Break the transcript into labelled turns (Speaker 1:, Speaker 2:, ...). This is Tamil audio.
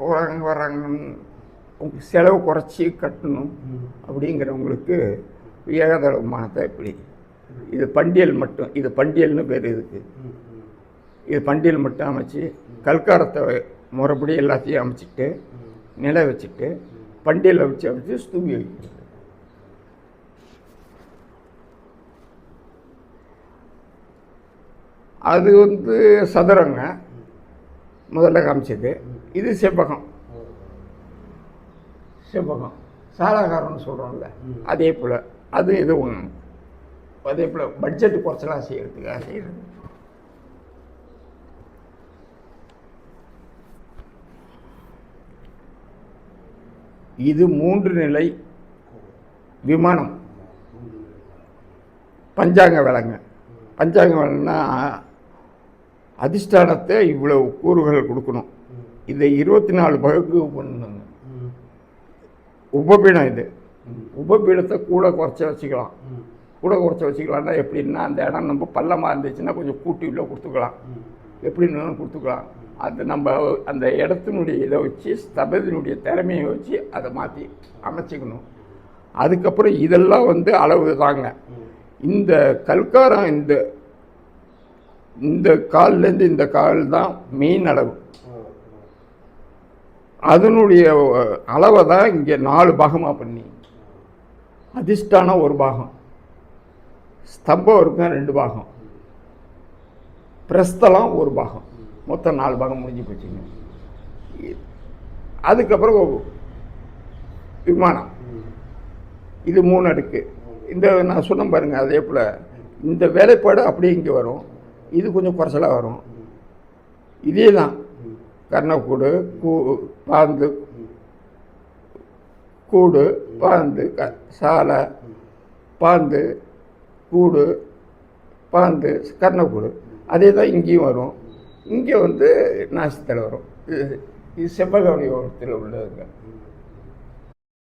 Speaker 1: போகிறாங்க வர்றாங்கன்னு செலவு குறைச்சி கட்டணும் அப்படிங்கிறவங்களுக்கு ஏகதள விமானத்தை இப்படி இது பண்டியல் மட்டும் இது பண்டியல்னு பேர் இதுக்கு. இது பண்டியல் மட்டும் அமைச்சு கல்காரத்தை முறைப்படி எல்லாத்தையும் அமைச்சிட்டு நிலை வச்சுட்டு பண்டியலை வச்சு அமைச்சு ஸ்தூபி வைக்கிறது அது வந்து சதுரங்க. முதல்ல காமிச்சது. இது செவ்வகம். செவ்வகம். சாலாகாரம்னு சொல்கிறோம்ல அதே போல் அது இது ஒன்று அதே போல் பட்ஜெட் குறைச்சலாம் செய்கிறதுக்காக செய்கிறது இது மூன்று நிலை விமானம். பஞ்சாங்க விலங்கு பஞ்சாங்க விலங்குனா அதிஷ்டானத்தை இவ்வளவு கூறுகள் கொடுக்கணும். இதை இருபத்தி நாலு பகுப்பு பண்ணணுங்க. உபபீடம் இது. உபபீடத்தை கூட குறைச்சி வச்சுக்கலாம். கூட குறைச்சி வச்சுக்கலாம்னா எப்படின்னா அந்த இடம் நம்ம பள்ளமாக இருந்துச்சுன்னா கொஞ்சம் கூட்டி உள்ள கொடுத்துக்கலாம். எப்படின்னு கொடுத்துக்கலாம். அது நம்ம அந்த இடத்தினுடைய இதை வச்சு ஸ்தபதினுடைய திறமையை வச்சு அதை மாற்றி அமைச்சிக்கணும். அதுக்கப்புறம் இதெல்லாம் வந்து அளவு தாங்க. இந்த கல்காரம் இந்த இந்த கால்லேருந்து இந்த கால் தான் மெயின் அளவு. அதனுடைய அளவை தான் இங்கே நாலு பாகமாக பண்ணி. அதிஷ்டானம் ஒரு பாகம். ஸ்தம்பம் இருக்கும் ரெண்டு பாகம். பிரஸ்தலம் ஒரு பாகம். மொத்தம் நாலு பாகம் முடிஞ்சு போச்சுங்க. அதுக்கப்புறம் விமானம். இது மூணு அடுக்கு. இந்த நான் சொன்ன பாருங்கள் அதே போல். இந்த வேலைப்பாடு அப்படியே இங்கே வரும். இது கொஞ்சம் குறைச்சலாக வரும். இதே தான் கர்ணக்கூடு கூ பாந்து கூடு பாந்து க சாலை பாந்து கூடு பாந்து கர்ணக்கூடு. அதே தான் இங்கேயும் வரும். இங்கே வந்து நாசத்தில் வரும். இது இது செவ்வக வடிவத்தில் உள்ளதுங்க.